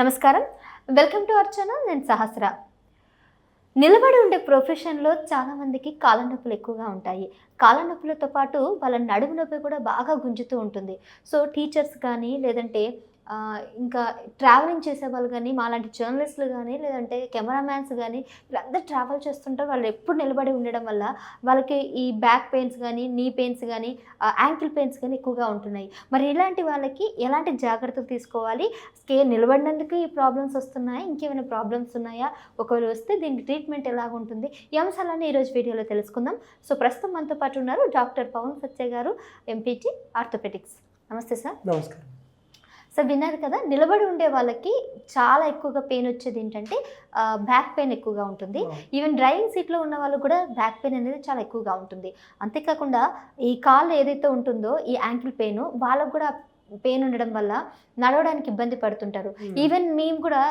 నమస్కారం. Welcome to our channel నేను సహస్ర. నిలబడి ఉండే ప్రొఫెషన్లో చాలా మందికి కాళ్ళ నొప్పులు ఎక్కువగా ఉంటాయి. కాళ్ళ నొప్పులతో పాటు వాళ్ళ నడుము నొప్పి కూడా బాగా గుంజుతూ ఉంటుంది. సో టీచర్స్ కానీ లేదంటే ఇంకా ట్రావెలింగ్ చేసే వాళ్ళు కానీ మాలాంటి జర్నలిస్టులు కానీ లేదంటే కెమెరామ్యాన్స్ కానీ వీళ్ళందరూ ట్రావెల్ చేస్తుంటారు వాళ్ళు ఎప్పుడు నిలబడి ఉండడం వల్ల వాళ్ళకి ఈ బ్యాక్ పెయిన్స్ కానీ నీ పెయిన్స్ కానీ యాంకిల్ పెయిన్స్ కానీ ఎక్కువగా ఉంటున్నాయి. మరి ఇలాంటి వాళ్ళకి ఎలాంటి జాగ్రత్తలు తీసుకోవాలి? స్కే నిలబడినందుకు ఈ ప్రాబ్లమ్స్ వస్తున్నాయా? ఇంకేమైనా ప్రాబ్లమ్స్ ఉన్నాయా? ఒకవేళ వస్తే దీనికి ట్రీట్మెంట్ ఎలాగ ఉంటుంది? ఈ అంశాలన్నీ ఈరోజు వీడియోలో తెలుసుకుందాం. సో ప్రస్తుతం మనతో పాటు ఉన్నారు డాక్టర్ పవన్ సత్య గారు ఎంపీటీ ఆర్థోపెటిక్స్ నమస్తే సార్. నమస్కారం. సార్ విన్నారు కదా నిలబడి ఉండే వాళ్ళకి చాలా ఎక్కువగా పెయిన్ వచ్చేది ఏంటంటే బ్యాక్ పెయిన్ ఎక్కువగా ఉంటుంది. ఈవెన్ డ్రైవింగ్ సీట్లో ఉన్న వాళ్ళకు కూడా బ్యాక్ పెయిన్ అనేది చాలా ఎక్కువగా ఉంటుంది. అంతేకాకుండా ఈ కాళ్ళు ఏదైతే ఉంటుందో ఈ యాంకిల్ పెయిన్ వాళ్ళకు కూడా పెయిన్ ఉండడం వల్ల నడవడానికి ఇబ్బంది పడుతుంటారు. ఈవెన్ మేము కూడా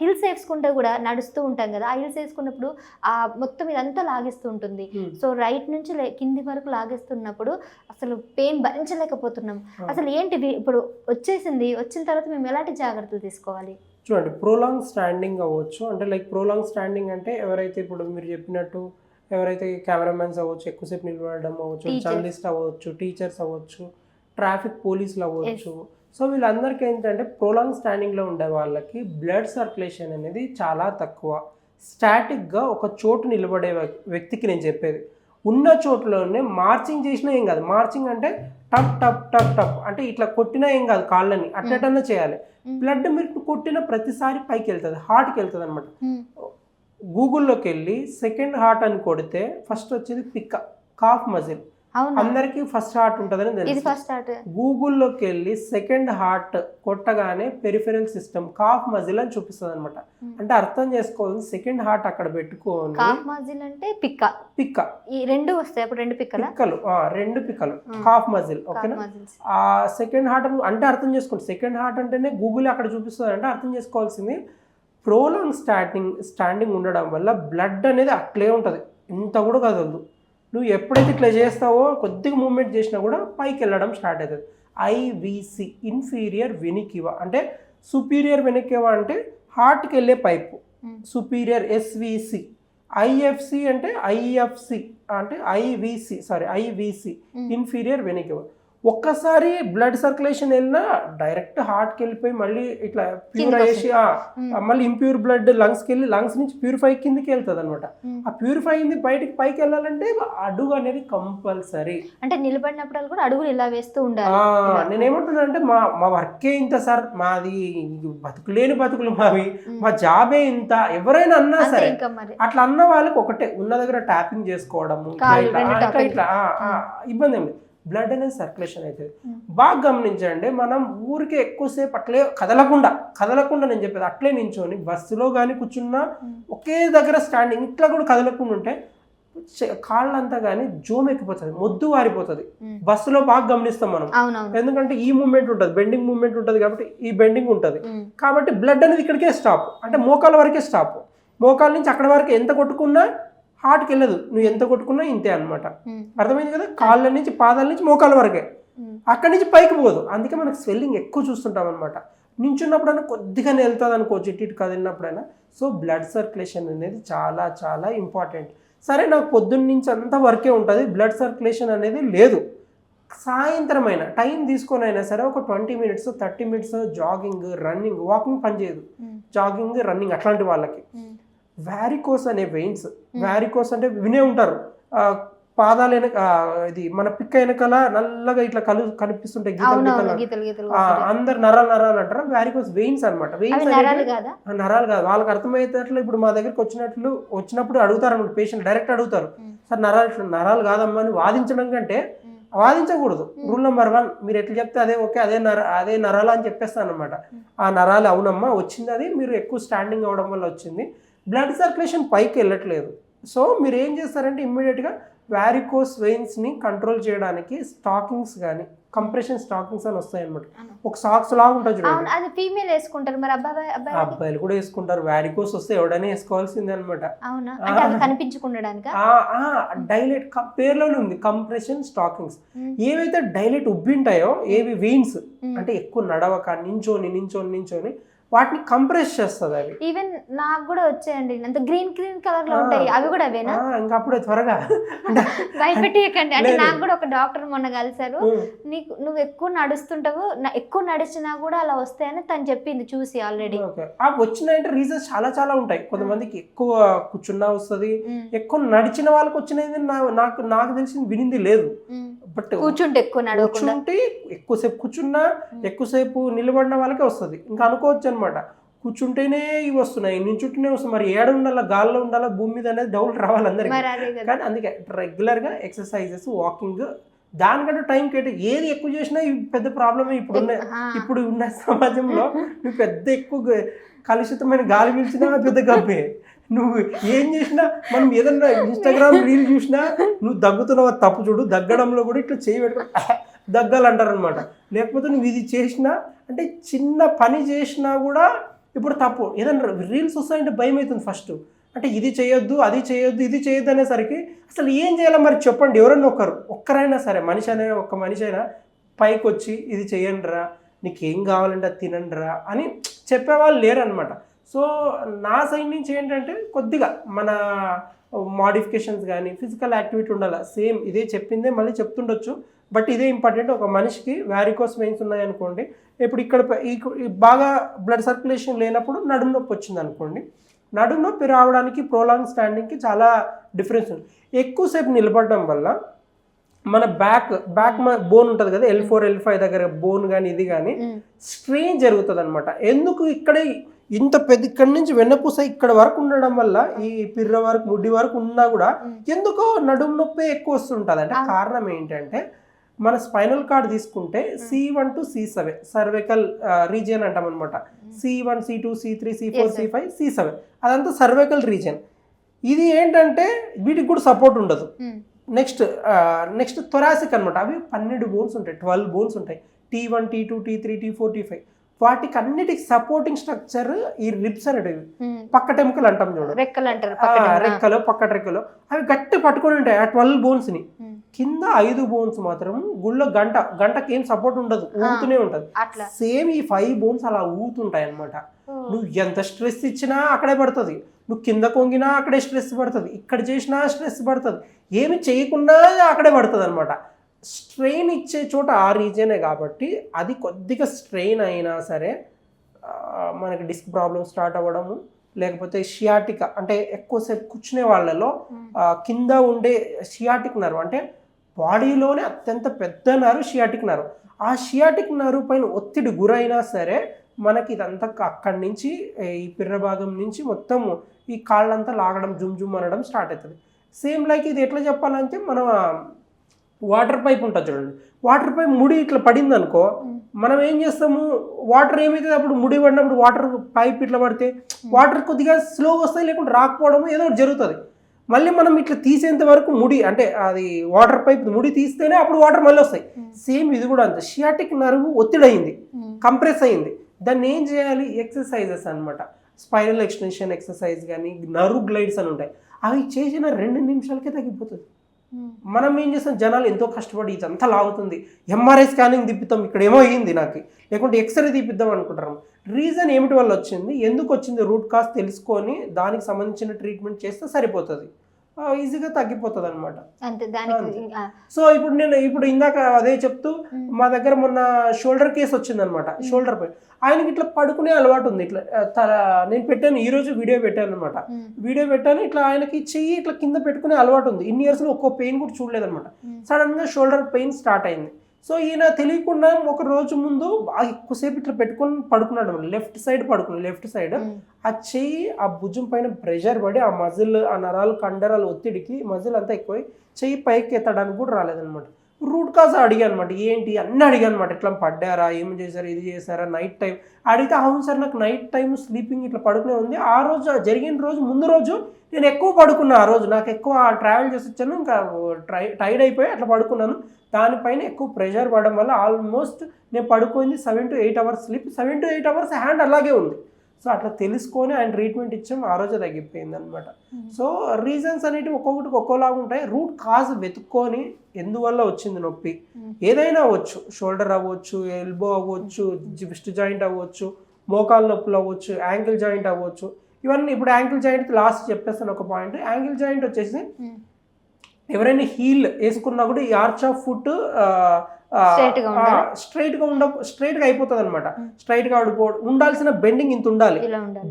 హిల్స్ వేసుకుంటే కూడా నడుస్తూ ఉంటాం కదా ఆ హిల్స్ వేసుకున్నప్పుడు ఆ మొత్తం ఇదంతా లాగేస్తూ ఉంటుంది. Hmm. సో రైట్ నుంచి కింది వరకు లాగేస్తున్నప్పుడు అసలు పెయిన్ భరించలేకపోతున్నాం. Hmm. అసలు ఏంటిది ఇప్పుడు వచ్చేసింది వచ్చిన తర్వాత మేము ఎలాంటి జాగ్రత్తలు తీసుకోవాలి? చూడండి ప్రోలాంగ్ స్టాండింగ్ అవ్వచ్చు. అంటే లైక్ ప్రోలాంగ్ స్టాండింగ్ అంటే ఎవరైతే ఇప్పుడు మీరు చెప్పినట్టు ఎవరైతే కెమెరామెన్స్ అవ్వచ్చు ఎక్కువసేపు నిలబడడం అవ్వచ్చు. జర్నలిస్ట్ అవ్వచ్చు టీచర్స్ అవ్వచ్చు ట్రాఫిక్ పోలీసులు అవ్వచ్చు. సో వీళ్ళందరికీ ఏంటంటే ప్రోలాంగ్ స్టాండింగ్లో ఉండే వాళ్ళకి బ్లడ్ సర్క్యులేషన్ అనేది చాలా తక్కువ. స్టాటిక్గా ఒక చోటు నిలబడే వ్యక్- వ్యక్తికి నేను చెప్పేది. ఉన్న చోటులోనే మార్చింగ్ చేసినా ఏం కాదు. మార్చింగ్ అంటే టప్ టప్ టప్ టప్. అంటే ఇట్లా కొట్టినా ఏం కాదు కాళ్ళని. అట్లటన్నా చేయాలి. Hmm. బ్లడ్ మీరు కొట్టిన ప్రతిసారి పైకి వెళ్తుంది. హార్ట్కి వెళ్తుంది అనమాట Hmm. గూగుల్లోకి వెళ్ళి సెకండ్ హార్ట్ అని కొడితే ఫస్ట్ వచ్చేది పిక్క కాఫ్ మజిల్ అందరికీ ఫస్ట్ హార్ట్ ఉంటుందని తెలుసు. గూగుల్లోకి వెళ్ళి సెకండ్ హార్ట్ కొట్టగానే పెరిఫెరల్ సిస్టమ్ కాఫ్ మజిల్ అని చూపిస్తుంది అనమాట. అంటే అర్థం చేసుకోవాలి సెకండ్ హార్ట్ అక్కడ పెట్టుకొని కాఫ్ మజిల్ అంటే పిక్క. పిక్క. ఈ రెండు వస్తాయి అప్పుడు రెండు పిక్కల? పిక్కలు. రెండు పిక్కలు. కాఫ్ మజిల్ ఓకేనా? ఆ సెకండ్ హార్ట్ అంటే అర్థం చేసుకోండి. సెకండ్ హార్ట్ అంటేనే గూగుల్ అక్కడ చూపిస్తుంది అంటే అర్థం చేసుకోవాల్సింది ప్రోలాంగ్ స్టార్టింగ్ స్టాండింగ్ ఉండడం వల్ల బ్లడ్ అనేది అట్లే ఉంటుంది. ఇంత కూడా కదలదు. నువ్వు ఎప్పుడైతే ఇట్లా చేస్తావో కొద్దిగా మూమెంట్ చేసినా కూడా పైకి వెళ్ళడం స్టార్ట్ అవుతుంది. ఐవిసి ఇన్ఫీరియర్ వెనికివా అంటే సుపీరియర్ వెనికివా అంటే హార్ట్కి వెళ్ళే పైపు. సుపీరియర్ ఎస్విసి ఐఎఫ్సి అంటే ఐఎఫ్సి అంటే ఐవిసి సారీ ఐవిసి. ఇన్ఫీరియర్ వెనికివా ఒక్కసారి బ్లడ్ సర్క్యులేషన్ వెళ్ళినా డైరెక్ట్ హార్ట్కి వెళ్ళిపోయి మళ్ళీ ఇట్లా ప్యూర్ అయ్యేసి. ఆ మళ్ళీ ఇంప్యూర్ బ్లడ్ లంగ్స్కి వెళ్ళి లంగ్స్ నుంచి ప్యూరిఫై కిందకి వెళ్తుంది అనమాట. ఆ ప్యూరిఫై అయింది బయటికి పైకి వెళ్ళాలంటే అడుగు అనేది కంపల్సరీ అంటే నిలబడినప్పుడు కూడా అడుగులు ఇలా వేస్తూ ఉండాలి. ఇలా. నేనేమంటున్నా అంటే మా మా వర్కే ఇంత సార్ మాది బతుకులేని బతుకులు మావి. మా జాబే ఇంత ఎవరైనా అన్నా సరే అట్లా అన్న వాళ్ళకి ఒకటే ఉన్న దగ్గర ట్యాపింగ్ చేసుకోవడము ఇట్లా ఇబ్బంది ఏమి బ్లడ్ అనేది సర్క్యులేషన్ అవుతుంది Hmm. బాగా గమనించండి మనం ఊరికే ఎక్కువసేపు అట్లే కదలకుండా కదలకుండా నేను చెప్పేది అట్లే నించొని బస్సులో కానీ కూర్చున్నా Hmm. ఒకే దగ్గర స్టాండింగ్ ఇట్లా కూడా కదలకుండా ఉంటే కాళ్ళంతా కానీ జోమ్ ఎక్కిపోతుంది మొద్దు వారిపోతుంది Hmm. బస్సులో బాగా గమనిస్తాం మనం ఎందుకంటే ఈ మూమెంట్ ఉంటుంది బెండింగ్ మూమెంట్ ఉంటుంది కాబట్టి ఈ బెండింగ్ ఉంటుంది. కాబట్టి బ్లడ్ అనేది ఇక్కడికే స్టాప్ అంటే మోకాల వరకే స్టాప్ మోకాల నుంచి అక్కడ వరకు ఎంత కొట్టుకున్నా హార్ట్కి వెళ్ళదు. నువ్వు ఎంత కొట్టుకున్నా ఇంతే అన్నమాట. Hmm. అర్థమైంది కదా? కాళ్ళ నుంచి పాదాల నుంచి మోకాల వరకే. అక్కడి నుంచి పైకి పోదు. అందుకే మనకు స్వెల్లింగ్ ఎక్కువ చూస్తుంటాం అనమాట నించున్నప్పుడైనా కొద్దిగానే వెళ్తుంది అనుకోవచ్చు ఇటు ఇటు కదిలినప్పుడైనా సో బ్లడ్ సర్క్యులేషన్ అనేది చాలా చాలా ఇంపార్టెంట్ సరే నాకు పొద్దున్న నుంచి అంతా వర్కే ఉంటుంది. బ్లడ్ సర్క్యులేషన్ అనేది లేదు. సాయంత్రం అయినా టైం తీసుకొని అయినా సరే ఒక twenty minutes thirty minutes jogging running walking పనిచేయదు. జాగింగ్ రన్నింగ్ అట్లాంటి వాళ్ళకి. వ్యారికోస్ అనే వెయిన్స్ వ్యారికోస్ అంటే వినే ఉంటారు. ఆ, పాదాల వెనక ఇది మన పిక్క వెనకాల నల్లగా ఇట్లా కలు కనిపిస్తుంటాయి గీతలు గీతలు. అందరు నరాలు నరాలు అంటారు? వ్యారికోస్ వెయిన్స్ అనమాట వెయిన్స్ నరాలు కాదా? నరాలు కాదు. వాళ్ళకి అర్థమయ్యేటట్లు ఇప్పుడు మా దగ్గరికి వచ్చినట్లు వచ్చినప్పుడు అడుగుతారు అనమాట పేషెంట్ డైరెక్ట్ అడుగుతారు. Hmm. సార్ నరాలు ఇట్లా నరాలు కాదమ్మా అని వాదించడం కంటే Hmm. వాదించకూడదు. రూల్ నెంబర్ వన్ మీరు ఎట్లా చెప్తే అదే ఓకే అదే నర అదే నరాలు అని చెప్పేస్తాను అనమాట ఆ నరాలు అవునమ్మా వచ్చింది అది. మీరు ఎక్కువ స్టాండింగ్ అవ్వడం వల్ల వచ్చింది. బ్లడ్ సర్క్యులేషన్ పైకి వెళ్ళట్లేదు. సో మీరు ఏం చేస్తారంటే ఇమ్మీడియట్గా వ్యారికోస్ వెయిన్స్ని కంట్రోల్ చేయడానికి స్టాకింగ్స్ కానీ కంప్రెషన్ స్టాకింగ్స్ అని వస్తాయి అనమాట అవును. ఒక సాక్స్ లాగా ఉంటుంది చూడండి. అది ఫీమేల్ వేసుకుంటారు మరి అబ్బాయి అబ్బాయి అబ్బాయిలు కూడా వేసుకుంటారు. వ్యారికోస్ వస్తే ఎవడైనా వేసుకోవాల్సిందే అనమాట డైలెట్ పేర్లోనే ఉంది. Compression stockings. ఏవైతే డైలెట్ ఉబ్బింటాయో ఏవి వెయిన్స్ అంటే ఎక్కువ నడవక నించోని నించోని నించోని వాటిని కంప్రెస్ చేస్తుంది అవి. ఈవెన్ నాకు కూడా వచ్చాయండి. అంత గ్రీన్ గ్రీన్ కలర్లో. ఉంటాయి. అవి కూడా అవేనా? ఇంకా అప్పుడే త్వరగా. భయపెట్టేయకండి. అంటే. నాకు కూడా ఒక డాక్టర్ మొన్న కలిసారు నీకు నువ్వు ఎక్కువ నడుస్తుంటావు. ఎక్కువ నడిచినా కూడా అలా వస్తాయని తను చెప్పింది చూసి ఆల్రెడీ ఓకే. ఆ వచ్చినాయంటే రీజన్స్ చాలా చాలా ఉంటాయి. కొంతమందికి ఎక్కువ కూర్చున్నా వస్తుంది. ఎక్కువ నడిచిన వాళ్ళకి వచ్చినది నాకు నాకు తెలిసింది వినింది లేదు. బట్ కూర్చుంటే ఎక్కువ కూర్చుంటే ఎక్కువసేపు కూర్చున్నా ఎక్కువసేపు నిలబడిన వాళ్ళకే వస్తుంది. ఇంకా అనుకోవచ్చు అనమాట కూర్చుంటేనే ఇవి వస్తున్నాయి. నించుంటేనే వస్తుంది. మరి ఏడ ఉండాలా గాల్లో ఉండాలా భూమి మీద అనేది డౌట్ రావాలి అందరికి. కానీ అందుకే రెగ్యులర్గా ఎక్సర్సైజెస్ వాకింగ్ దానికంటే టైం కేట. ఏది ఎక్కువ చేసినా ఇవి పెద్ద ప్రాబ్లమే ఇప్పుడు ఉన్న. ఇప్పుడు ఉన్న సమాజంలో. నువ్వు పెద్ద ఎక్కువ కలుషితమైన గాలి పీల్చినా పెద్ద గబ్బే. నువ్వు ఏం చేసినా మనం ఏదన్నా ఇన్స్టాగ్రామ్ రీల్ చూసినా నువ్వు దగ్గుతున్నావు తప్పు చూడు దగ్గడంలో కూడా ఇట్లా చేయి పెట్టుకో దగ్గాలంటారు లేకపోతే నువ్వు ఇది చేసినా అంటే చిన్న పని చేసినా కూడా ఇప్పుడు తప్పు. ఏదన్నా రీల్స్ వస్తాయంటే భయం అవుతుంది ఫస్ట్ అంటే ఇది చేయొద్దు అది చేయొద్దు ఇది చేయొద్దు అనేసరికి అసలు ఏం చేయాలో మరి చెప్పండి. ఎవరైనా ఒకరు ఒక్కరైనా సరే మనిషి అనే ఒక్క మనిషి అయినా పైకి వచ్చి ఇది చేయండి రా నీకు ఏం కావాలంటే అది తినండి రా అని చెప్పేవాళ్ళు లేరనమాట సో నా సైడ్ నుంచి ఏంటంటే కొద్దిగా మన మాడిఫికేషన్స్ కానీ ఫిజికల్ యాక్టివిటీ ఉండాలి? సేమ్ ఇదే చెప్పిందే మళ్ళీ చెప్తుండొచ్చు. బట్ ఇదే ఇంపార్టెంట్. ఒక మనిషికి వ్యారికోస్ వెయిన్స్ ఉన్నాయనుకోండి ఇప్పుడు ఇక్కడ బాగా బ్లడ్ సర్క్యులేషన్ లేనప్పుడు నడుము నొప్పి వచ్చింది అనుకోండి నడుము నొప్పి రావడానికి ప్రోలాంగ్ స్టాండింగ్కి చాలా డిఫరెన్స్ ఉంది. ఎక్కువసేపు నిలబడడం వల్ల మన బ్యాక్ బ్యాక్ బోన్ ఉంటుంది కదా ఎల్ ఫోర్ ఎల్ ఫైవ్ దగ్గర బోన్ కానీ ఇది కానీ. స్ట్రెయిన్ జరుగుతుంది అనమాట ఎందుకు ఇక్కడే ఇంత పెద్ద ఇక్కడ నుంచి వెన్నపూస ఇక్కడ వరకు ఉండడం వల్ల ఈ పిర్ర వరకు ముడ్డి వరకు ఉన్నా కూడా. ఎందుకో నడుము నొప్పి ఎక్కువ వస్తుంటుంది. అంటే. కారణం ఏంటంటే మన స్పైనల్ కార్డ్ తీసుకుంటే C one to C seven cervical region అంటాం అనమాట C one C two C three C four C. Five C seven అదంతా సర్వైకల్ రీజియన్ ఇది ఏంటంటే వీటికి కూడా సపోర్ట్ ఉండదు. నెక్స్ట్ నెక్స్ట్ థొరాసిక్ అనమాట అవి పన్నెండు బోన్స్ ఉంటాయి ట్వెల్వ్ బోన్స్ ఉంటాయి. T one T two T three T four T five వాటికి అన్నిటికి సపోర్టింగ్ స్ట్రక్చర్ ఈ రిబ్స్ అనేటివి. ఉమ్. పక్కటెముకలు అంటాం చూడు. రెక్కలు అంటారు. రెక్కలు పక్కట రెక్కలు. అవి గట్టి పట్టుకొని ఉంటాయి ఆ ట్వెల్వ్ బోన్స్ని. ఉమ్. కింద ఐదు బోన్స్ మాత్రం గుళ్ళో గంట గంటకి ఏం సపోర్ట్ ఉండదు ఊగుతూనే ఉంటది. సేమ్ ఈ ఫైవ్ బోన్స్ అలా ఊగుతుంటాయి అనమాట. నువ్వు ఎంత స్ట్రెస్ ఇచ్చినా అక్కడే పడుతుంది. నువ్వు కింద కొంగినా అక్కడే స్ట్రెస్ పడుతుంది. ఇక్కడ చేసినా స్ట్రెస్ పడుతుంది. ఏమి చేయకుండా అక్కడే పడుతుంది అనమాట స్ట్రెయిన్ ఇచ్చే చోట ఆ రీజనే కాబట్టి అది కొద్దిగా స్ట్రెయిన్ అయినా సరే మనకి డిస్క్ ప్రాబ్లమ్ స్టార్ట్ అవ్వడము లేకపోతే షియాటిక్ అంటే ఎక్కువసేపు కూర్చునే వాళ్ళలో. ఆ, కింద ఉండే షియాటిక్ నర్వ్ అంటే బాడీలోనే అత్యంత పెద్ద నర్వ్ షియాటిక్ నర్వ్ ఆ షియాటిక్ నర్వ్ పైన ఒత్తిడి గురైనా సరే మనకి ఇదంతా అక్కడి నుంచి ఈ పిర్ర భాగం నుంచి మొత్తం ఈ కాళ్ళంతా లాగడం జుమ్ జుమ్ అనడం స్టార్ట్ అవుతుంది సేమ్ లైక్ ఇది ఎట్లా చెప్పాలంటే మన వాటర్ పైప్ ఉంటుంది చూడండి. వాటర్ పైప్ ముడి ఇట్లా పడింది అనుకో. మనం ఏం చేస్తాము? వాటర్ ఏమైతుంది అప్పుడు ముడి పడినప్పుడు వాటర్ పైప్ ఇట్లా పడితే వాటర్ కొద్దిగా స్లో వస్తాయి లేకుంటే రాకపోవడం ఏదో ఒకటి జరుగుతుంది. మళ్ళీ మనం ఇట్లా తీసేంత వరకు ముడి అంటే అది వాటర్ పైప్ ముడి తీస్తేనే అప్పుడు వాటర్ మళ్ళీ వస్తాయి. సేమ్ ఇది కూడా అంతే. షియాటిక్ నర్వ్ ఒత్తిడి అయింది ఉమ్. కంప్రెస్ అయింది. దాన్ని ఏం చేయాలి? ఎక్సర్సైజెస్ అన్నమాట. స్పైనల్ ఎక్స్టెన్షన్ ఎక్సర్సైజ్ కానీ నర్వ్ గ్లైడ్స్ అని ఉంటాయి. అవి చేసిన రెండు నిమిషాలకే తగ్గిపోతుంది. Hmm. మనం ఏం చేస్తాం? జనాలు ఎంతో కష్టపడి ఇదంతా లాగుతుంది. ఎంఆర్ఐ స్కానింగ్ తిప్పుతాం ఇక్కడ ఏమో అయ్యింది నాకు. లేకుంటే ఎక్స్రే తీపిద్దాం అనుకుంటారు రీజన్ ఏమిటి వల్ల వచ్చింది? ఎందుకు వచ్చింది? రూట్ కాస్ తెలుసుకొని దానికి సంబంధించిన ట్రీట్మెంట్ చేస్తే సరిపోతుంది. ఈజీగా తగ్గిపోతుంది అనమాట. సో ఇప్పుడు నేను ఇప్పుడు ఇందాక అదే చెప్తూ. మా దగ్గర మొన్న షోల్డర్ కేసు వచ్చిందనమాట షోల్డర్ పై ఆయనకి ఇట్లా పడుకునే అలవాటు ఉంది ఇట్లా నేను పెట్టాను ఈ రోజు వీడియో పెట్టాను అనమాట. వీడియో పెట్టాను ఇట్లా ఆయనకి చెయ్యి ఇట్లా కింద పెట్టుకునే అలవాటు ఉంది ఇన్ని ఇయర్స్లో ఒక్కో పెయిన్ కూడా చూడలేదన్నమాట ఉమ్. సడన్గా షోల్డర్ పెయిన్ స్టార్ట్ అయింది సో ఈయన తెలియకుండా ఒక రోజు ముందు బాగా ఎక్కువసేపు ఇట్లా పెట్టుకొని పడుకున్నాడు లెఫ్ట్ సైడ్ పడుకున్నాడు లెఫ్ట్ సైడ్. ఆ చెయ్యి ఆ భుజం పైన ప్రెషర్ పడి ఆ మజిల్ ఆ నరాలు కండరాలు ఒత్తిడికి మజిల్ అంతా ఎక్కువై చెయ్యి పైకి ఎత్తడానికి కూడా రాలేదన్నమాట రూట్ కాజ్ అడిగాను అనమాట ఏంటి? అన్నీ అడిగాను అనమాట ఇట్లా పడ్డారా ఏం చేశారు ఇది చేశారా నైట్ టైం అడిగితే అవును సార్ నాకు నైట్ టైం స్లీపింగ్ ఇట్లా పడుకునే ఉంది. ఆ రోజు జరిగిన రోజు ముందు రోజు నేను ఎక్కువ పడుకున్నా ఆ రోజు. నాకు ఎక్కువ ట్రావెల్ చేసి వచ్చాను ఇంకా ట్రై టైర్డ్ అయిపోయి అట్లా పడుకున్నాను. దానిపైన ఎక్కువ ప్రెషర్ పడడం వల్ల ఆల్మోస్ట్ నేను పడుకుంది seven to eight hours sleep seven to eight hours hand అలాగే ఉంది. సో అట్లా తెలుసుకొని ఆయన ట్రీట్మెంట్ ఇచ్చాం ఆ రోజే తగ్గిపోయింది అనమాట. సో రీజన్స్ అనేటివి ఒక్కొక్కటికి ఒక్కోలాగా ఉంటాయి. రూట్ కాజ్ వెతుక్కొని ఎందువల్ల వచ్చింది నొప్పి. ఏదైనా అవ్వచ్చు. షోల్డర్ అవ్వచ్చు ఎల్బో అవ్వచ్చు జిస్ట్ జాయింట్ అవ్వచ్చు మోకాలు నొప్పులు అవ్వచ్చు యాంకిల్ జాయింట్ అవ్వచ్చు. ఇవన్నీ ఇప్పుడు యాంకిల్ జాయింట్ లాస్ట్ చెప్పేస్తాను ఒక పాయింట్ యాంకిల్ జాయింట్ వచ్చేసి. ఎవరైనా హీల్ వేసుకున్నా కూడా ఈ ఆర్చ్ ఆఫ్ ఫుట్? స్ట్రైట్గా ఉండ స్ట్రైట్గా అయిపోతుంది అనమాట Hmm. స్ట్రైట్గా ఉండిపో ఉండాల్సిన బెండింగ్ ఇంత ఉండాలి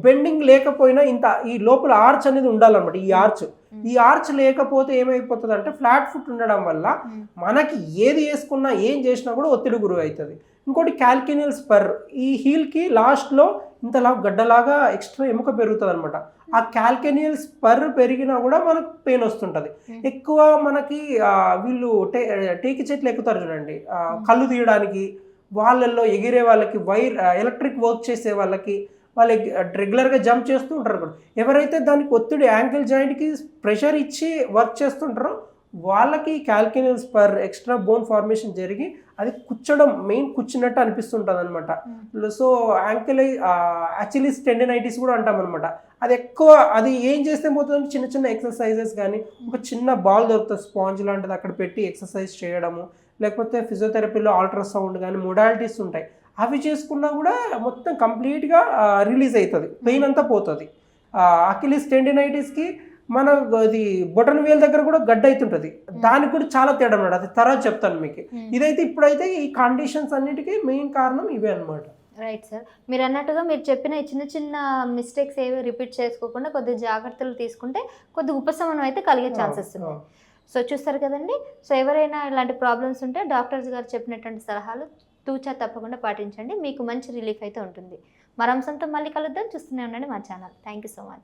బెండింగ్ లేకపోయినా ఇంత ఈ లోపల ఆర్చ్ అనేది ఉండాలన్నమాట ఈ ఆర్చ్ Hmm. ఈ ఆర్చ్ లేకపోతే ఏమైపోతుంది అంటే ఫ్లాట్ ఫుట్ ఉండడం వల్ల ఉమ్. మనకి ఏది వేసుకున్నా ఏం చేసినా కూడా ఒత్తిడి గురి అవుతుంది ఇంకోటి క్యాల్కినియల్ స్పర్ ఈ హీల్కి లాస్ట్లో ఇంతలా గడ్డలాగా ఎక్స్ట్రా ఎముక పెరుగుతుంది అనమాట ఆ క్యాల్కెనియల్ స్పర్ పెరిగినా కూడా మనకు పెయిన్ వస్తుంటుంది. ఎక్కువ మనకి వీళ్ళు టే టేకి చెట్లు ఎక్కుతారు చూడండి. కళ్ళు తీయడానికి వాళ్ళల్లో ఎగిరే వాళ్ళకి వైర్ ఎలక్ట్రిక్ వర్క్ చేసే వాళ్ళకి వాళ్ళు రెగ్యులర్గా జంప్ చేస్తూ ఉంటారు కూడా. ఎవరైతే దానికి ఒత్తిడి యాంకిల్ జాయింట్కి ప్రెషర్ ఇచ్చి వర్క్ చేస్తుంటారో వాళ్ళకి calcaneal spur extra bone formation జరిగి అది కుచ్చడం మెయిన్ కుచ్చినట్టు అనిపిస్తుంటుంది అనమాట సో యాంకిల్ యాక్చువల్లీ టెండనైటిస్ కూడా అంటాం అనమాట అది ఎక్కువ అది ఏం చేస్తే పోతుందంటే చిన్న చిన్న ఎక్సర్సైజెస్ కానీ ఒక చిన్న బాల్ దొరుకుతుంది స్పాంజ్ లాంటిది అక్కడ పెట్టి ఎక్సర్సైజ్ చేయడము లేకపోతే ఫిజియోథెరపీలో అల్ట్రాసౌండ్ కానీ మొడాలిటీస్ ఉంటాయి. అవి చేసుకున్నా కూడా మొత్తం కంప్లీట్గా రిలీజ్ అవుతుంది పెయిన్ అంతా పోతుంది. అకిలిస్ టెండినైటిస్కి మన అది బొటన్ వేల్ దగ్గర కూడా గడ్డ అవుతుంటుంది దానికి కూడా చాలా తేడా అన్నమాట. అది తర్వాత చెప్తాను మీకు. ఇదైతే ఇప్పుడైతే ఈ కండిషన్స్ అన్నిటికీ మెయిన్ కారణం ఇవే అన్నమాట. రైట్ సార్ మీరు అన్నట్టుగా మీరు చెప్పిన చిన్న చిన్న మిస్టేక్స్ ఏవి రిపీట్ చేసుకోకుండా కొద్దిగా జాగ్రత్తలు తీసుకుంటే కొద్దిగా ఉపశమనం అయితే కలిగే ఛాన్సెస్ ఉన్నాయి. సో చూస్తారు కదండి. సో ఎవరైనా ఇలాంటి ప్రాబ్లమ్స్ ఉంటే డాక్టర్స్ గారు చెప్పినటువంటి సలహాలు తూచా తప్పకుండా పాటించండి. మీకు మంచి రిలీఫ్ అయితే ఉంటుంది. మరో అంశంతో మళ్ళీ కలుద్దాం. చూస్తూనే ఉండండి మా channel thank you so much